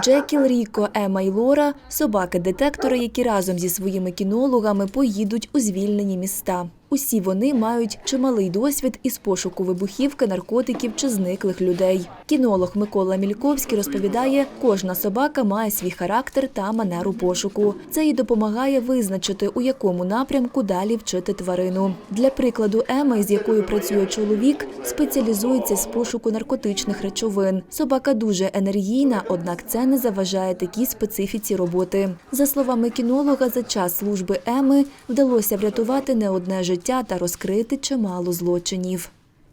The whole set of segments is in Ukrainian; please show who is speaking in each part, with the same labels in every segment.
Speaker 1: Джекіл, Ріко, Ема і Лора собаки-детектори, які разом зі своїми кінологами поїдуть у звільнені міста. Усі вони мають чималий досвід із пошуку вибухівки, наркотиків чи зниклих людей. Кінолог Микола Мільковський розповідає, кожна собака має свій характер та манеру пошуку. Це їй допомагає визначити, у якому напрямку далі вчити тварину. Для прикладу, Ема, з якою працює чоловік, спеціалізується з пошуку наркотичних речовин. Собака дуже енергійна, однак це не заважає такій специфіці роботи. За словами кінолога, за час служби Еми вдалося врятувати не одне життя та розкрити чимало злочинів.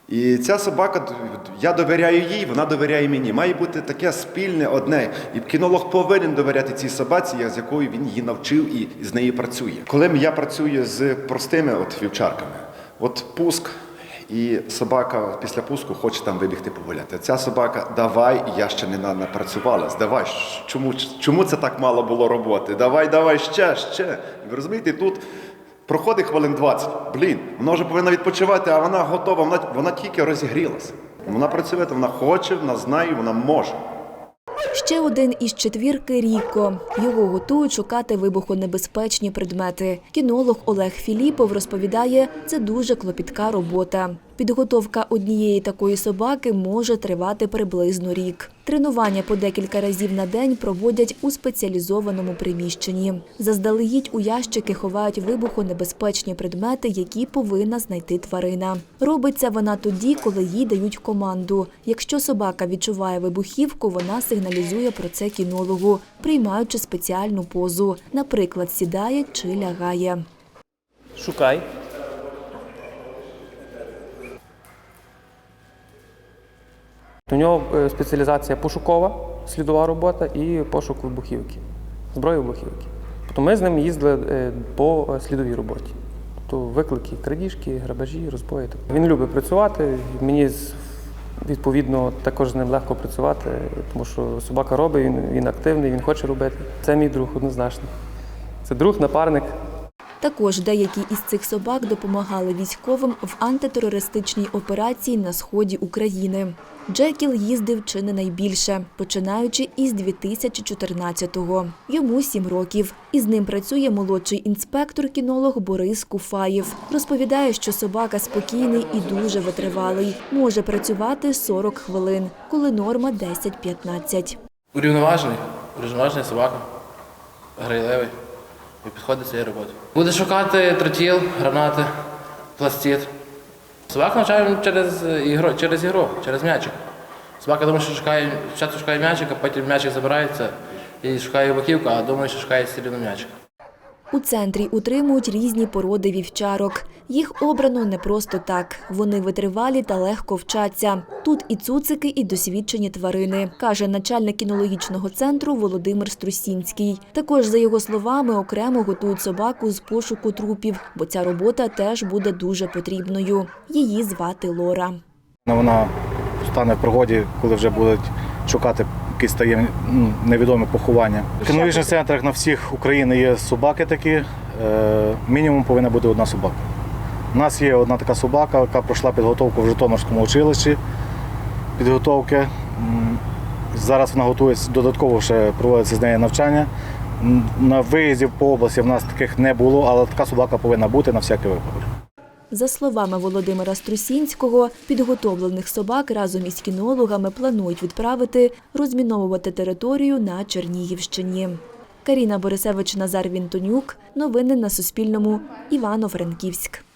Speaker 2: І ця собака, я довіряю їй, вона довіряє мені. Має бути таке спільне одне. І кінолог повинен довіряти цій собаці, з якою він її навчив і з нею працює. Коли я працюю з простими от вівчарками, от пуск. І собака після пуску хоче там вибігти погуляти. Ця собака, давай, я ще не на- напрацювалась. Давай, чому, чому це так мало було роботи? Давай, давай, ще, ще. Ви розумієте, тут Проходить хвилин 20. Блін, вона вже повинна відпочивати, а вона готова, вона, вона тільки розігрілася. Вона працює, вона хоче, вона знає, вона може.
Speaker 1: Ще один із четвірки Ріко. Його готують шукати вибухонебезпечні предмети. Кінолог Олег Філіпов розповідає, це дуже клопітка робота. Підготовка однієї такої собаки може тривати приблизно рік. Тренування по декілька разів на день проводять у спеціалізованому приміщенні. Заздалегідь у ящики ховають вибухонебезпечні предмети, які повинна знайти тварина. Робиться вона тоді, коли їй дають команду. Якщо собака відчуває вибухівку, вона сигналізує про це кінологу, приймаючи спеціальну позу, наприклад, сідає чи лягає.
Speaker 3: Шукай. У нього е, спеціалізація пошукова, слідова робота і пошук вибухівки, зброї вибухівки. Тобто ми з ним їздили е, по е, слідовій роботі. Тобто виклики крадіжки, грабежі, розбої. Він любить працювати. Мені відповідно також з ним легко працювати, тому що собака робить, він, він активний, він хоче робити. Це мій друг однозначно. Це друг, напарник.
Speaker 1: Також деякі із цих собак допомагали військовим в антитерористичній операції на сході України. Джекіл їздив чи не найбільше, починаючи із 2014-го. Йому сім років. Із ним працює молодший інспектор-кінолог Борис Куфаєв. Розповідає, що собака спокійний і дуже витривалий. Може працювати 40 хвилин, коли норма 10-15.
Speaker 4: Урівноважений, урівноважений собака, грайливий і підходить до цієї роботи. Буде шукати тротіл, гранати, пластит. Собаку навчаємо через ігру, через ігру, через м'ячик. Собака думає, що шукає, спочатку шукає м'ячик, а потім м'ячик забирається і шукає боківку, а думає, що шукає стрільну м'ячик.
Speaker 1: У центрі утримують різні породи вівчарок. Їх обрано не просто так. Вони витривалі та легко вчаться. Тут і цуцики, і досвідчені тварини, каже начальник кінологічного центру Володимир Струсінський. Також, за його словами, окремо готують собаку з пошуку трупів, бо ця робота теж буде дуже потрібною. Її звати Лора.
Speaker 5: Вона стане в пригоді, коли вже будуть шукати якісь таємні ну, невідомі поховання. В кінологічних центрах на всіх України є собаки такі. е, Мінімум повинна бути одна собака. У нас є одна така собака, яка пройшла підготовку в Житомирському училищі підготовки. Зараз вона готується додатково ще проводиться з нею навчання. На виїздів по області в нас таких не було, але така собака повинна бути на всякий випадок.
Speaker 1: За словами Володимира Струсінського, підготовлених собак разом із кінологами планують відправити розміновувати територію на Чернігівщині. Каріна Борисевич, Назар Вінтонюк. Новини на Суспільному. Івано-Франківськ.